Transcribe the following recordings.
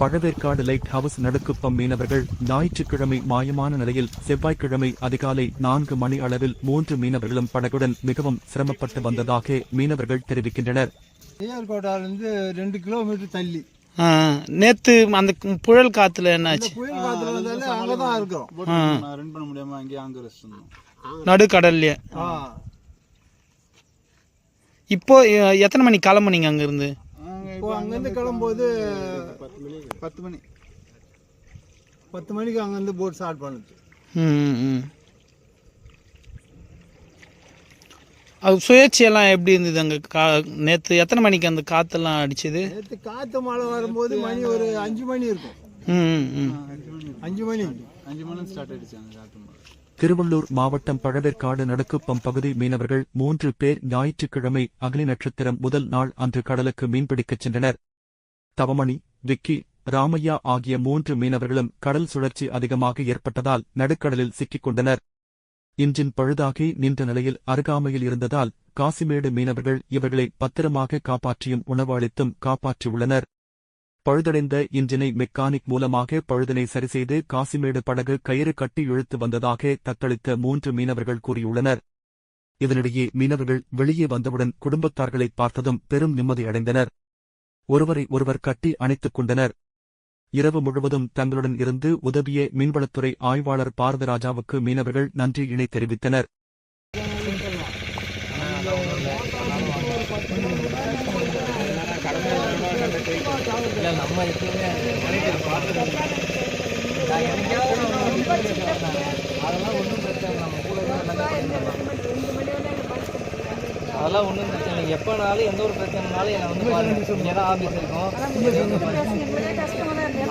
Pazhaverkadu light house Nadukuppam மீனவர்கள் ஞாயிற்றுக்கிழமை மாயமான நிலையில் செவ்வாய்க்கிழமை அதிகாலை நான்கு மணி அளவில் மூன்று மீனவர்களும் படகுடன் மிகவும் சிரமப்பட்டு வந்ததாக மீனவர்கள் தெரிவிக்கின்றனர். ரெண்டு கிலோமீட்டர் தள்ளி. நேத்து அந்த புழல் காத்துல என்னாச்சு புயல் காத்துல வந்தாலே அங்கே தான் இருக்கிறோம் ரன் பண்ண முடியாம அங்கேயே அங்கே ரெஸ்ட் இருந்தோம் நடுக்கடல்லையே. ஆ. இப்போ எ- எத்தனை மணி கிளம்புனீங்க அங்க இருந்து அங்கேருந்து கிளம்பும்போது பத்து மணி. பத்து மணிக்கு அங்கேருந்து போட் ஸ்டார்ட் பண்ணுது ம், ம், ம். அது சுயேட்சையெல்லாம் எப்படி இருந்தது அங்கே கா நேற்று எத்தனை மணிக்கு அந்த காற்றெல்லாம் அடிச்சது? நேற்று காற்று மழை வரும்போது மணி ஒரு அஞ்சு மணி இருக்கும். ம் அஞ்சு மணி. அஞ்சு மணி ஸ்டார்ட் அங்கே காட்டு மழை. திருவள்ளூர் மாவட்டம் பழவேற்காடு நடுக்குப்பம் பகுதி மீனவர்கள் மூன்று பேர் ஞாயிற்றுக்கிழமை அக்னி நட்சத்திரம் முதல் நாள் அன்று கடலுக்கு மீன்பிடிக்கச் சென்றனர். தவமணி விக்கி ராமையா ஆகிய மூன்று மீனவர்களும் கடல் சுழற்சி அதிகமாக ஏற்பட்டதால் நடுக்கடலில் சிக்கிக் கொண்டனர். இன்றின் பழுதாகி நின்ற நிலையில் அருகாமையில் இருந்ததால் காசிமேடு மீனவர்கள் இவர்களை பத்திரமாக காப்பாற்றியும் உணவு அளித்தும் காப்பாற்றியுள்ளனர். பழுதடைந்த இன்ஜினை மெக்கானிக் மூலமாக பழுதனை சரிசெய்து காசிமேடு படகு கயிறு கட்டி இழுத்து வந்ததாக தத்தளித்த மூன்று மீனவர்கள் கூறியுள்ளனர். இதனிடையே மீனவர்கள் வெளியே வந்தவுடன் குடும்பத்தார்களை பார்த்ததும் பெரும் நிம்மதியடைந்தனர் ஒருவரை ஒருவர் கட்டி அணைத்துக் கொண்டனர். இரவு முழுவதும் தங்களுடன் இருந்து உதவிய மீன்வளத்துறை ஆய்வாளர் பாரதராஜாவுக்கு மீனவர்கள் நன்றி இணை தெரிவித்தனர். அதெல்லாம் ஒன்றும் பிரச்சனை இல்லை. எப்போனாலும் எந்த ஒரு பிரச்சனைனாலும் என்னை வந்து பாருங்க. இங்கே தான் ஆஃபீஸ் இருக்கும்.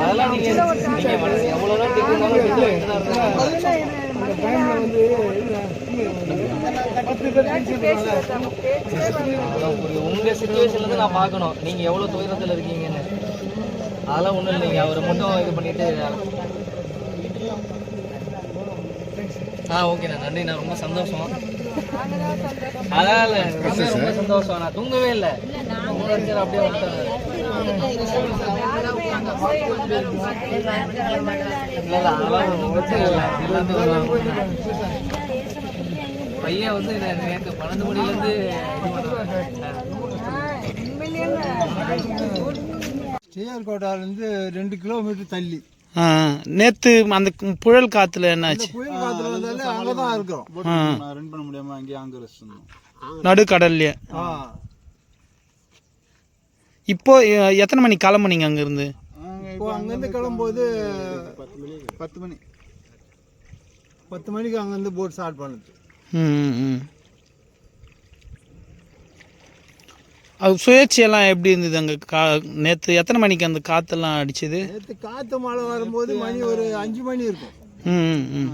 அதெல்லாம் நீங்கள் நீங்கள் எவ்வளோ தான் திட்டினாலும் வீட்டில் என்ன உங்கள் சுச்சுவேஷன்லேருந்து நான் பார்க்கணும். நீங்கள் எவ்வளோ துயரத்தில் இருக்கீங்கன்னு. அதெல்லாம் ஒன்றும் இல்லைங்க. அவரை மட்டும் இது பண்ணிட்டு ஆ ஓகேண்ணா நன்றிண்ணா ரொம்ப சந்தோஷம். அதான் இல்லை ரொம்ப சந்தோஷம் நான் தூங்கவே இல்லை. அப்படியே வந்துட்டேன் இல்லை இல்லை அதெல்லாம் ஒண்ணும் பிரச்சனை இல்லை. பையன் வந்து நேற்று பன்னெண்டு மணிலேருந்து ஐயார்கோட்டாலேருந்து ரெண்டு கிலோமீட்டர் தள்ளி. நேத்து அந்த புழல் காத்துல என்னாச்சு புயல் காத்துல வந்தாலே அங்கே தான் இருக்கிறோம். ரன் பண்ண முடியாம அங்கேயே அங்கே ரெஸ்ட் நடுக்கடல்லையே. ஆ. இப்போ எத்தனை மணி கிளம்புனீங்க அங்க இருந்து இப்போ அங்கேருந்து கிளம்பும்போது பத்து மணி. பத்து மணிக்கு அங்கேருந்து போட் ஸ்டார்ட் ம். அது சுயேட்சையெல்லாம் எப்படி இருந்தது அங்கே? கா நேற்று எத்தனை மணிக்கு அந்த காற்றெல்லாம் அடிச்சது? நேற்று காற்று மழை வரும்போது மணி ஒரு அஞ்சு மணி இருக்கும். ம் ம், ம்.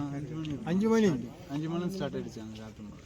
அஞ்சு மணி. அஞ்சு மணி ஸ்டார்ட் ஆயிடுச்சு அங்கே காட்டு மழை.